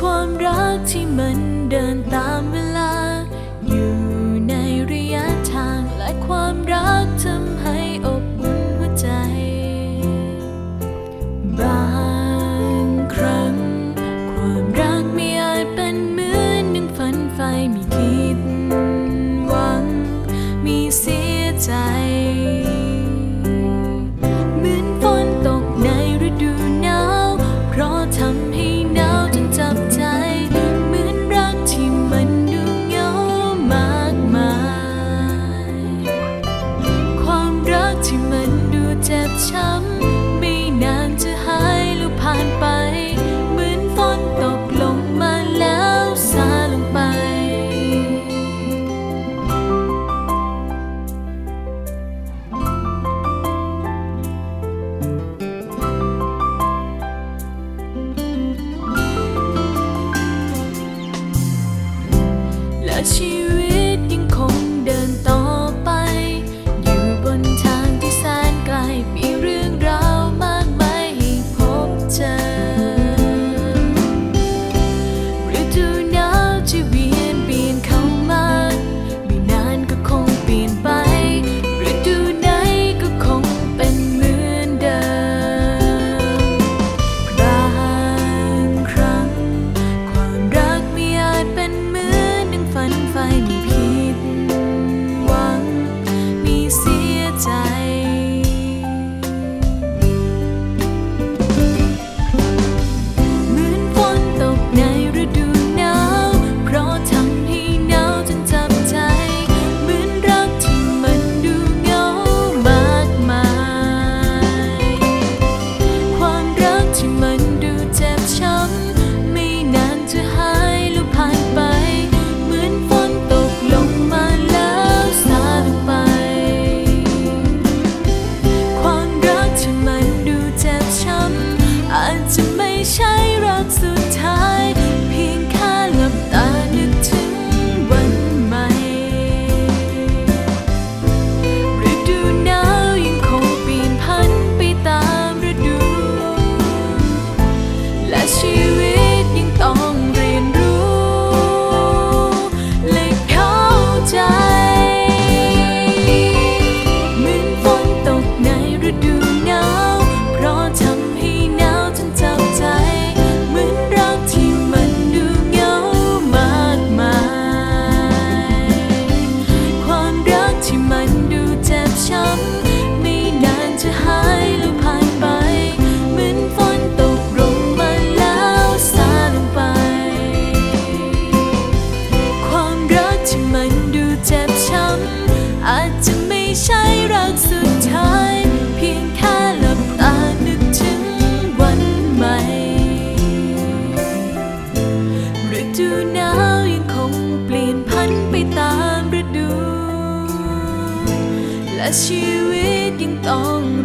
ความรักที่มันเดินตาม ชีวิ ชีวิตยังต้อง